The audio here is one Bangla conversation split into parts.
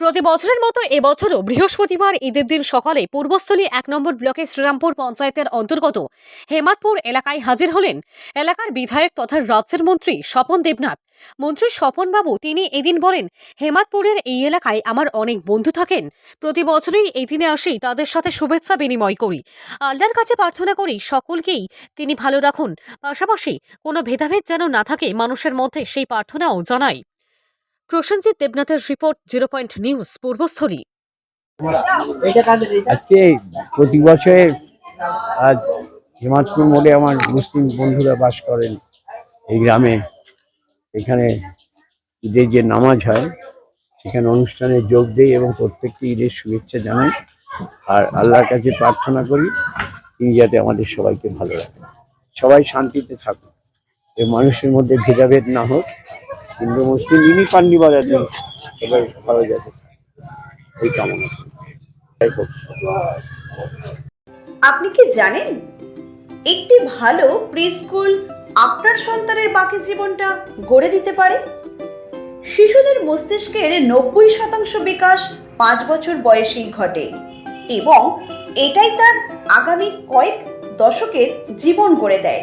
প্রতি বছরের মতো এবছরও বৃহস্পতিবার ঈদের দিন সকালে পূর্বস্থলী এক নম্বর ব্লকের শ্রীরামপুর পঞ্চায়েতের অন্তর্গত হেমাতপুর এলাকায় হাজির হলেন এলাকার বিধায়ক তথা রাজ্যের মন্ত্রী স্বপন দেবনাথ। মন্ত্রী স্বপনবাবু তিনি এদিন বলেন, হেমাতপুরের এই এলাকায় আমার অনেক বন্ধু থাকেন। প্রতি বছরই এই দিনে আসি, তাদের সাথে শুভেচ্ছা বিনিময় করি। আল্লাহর কাছে প্রার্থনা করি, সকলকেই তিনি ভালো রাখুন। পাশাপাশি কোনো ভেদাভেদ যেন না থাকে, মানুষের মধ্যে সেই প্রার্থনাও জানাই। Prosenjit দেবনাথের report zero point news, Purbasthali. আজকে প্রতি বছরে আজ হিমাচপুর মোড়ে আমার মুসলিম বন্ধুরা বাস করেন এই গ্রামে। এখানে ঈদের যে নামাজ হয়, সেখানে অনুষ্ঠানে যোগ দেই এবং প্রত্যেককে ঈদের শুভেচ্ছা জানাই। আর আল্লাহর কাছে প্রার্থনা করি, তিনি যাতে আমাদের সবাইকে ভালো রাখেন। সবাই শান্তিতে থাকুক। মানুষের মধ্যে ভেদাভেদ না হোক হিন্দু মুসলিম ইনি পান্ডি বাজাতে সবাই ভালো যাতে এই কামনা। আপনি কি জানেন? একটি ভালো প্রি স্কুল আপনার সন্তানের বাকি জীবনটা গড়ে দিতে পারে? শিশুদের মস্তিষ্কের নব্বই শতাংশ বিকাশ পাঁচ বছর বয়সেই ঘটে এবং এটাই তার আগামী কয়েক দশকের জীবন গড়ে দেয়।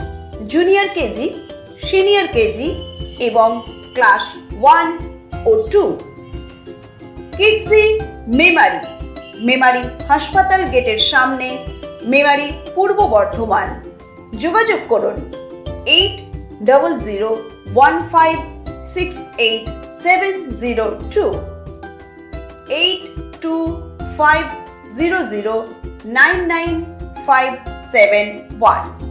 junior KG senior KG এবং ক্লাস ওয়ান ও টু কিডসি মেমারি মেমারি হাসপাতাল গেটের সামনে মেমারি পূর্ব বর্ধমান। যোগাযোগ করুন eight double zero one five six eight seven zero two eight two five zero zero nine nine five seven one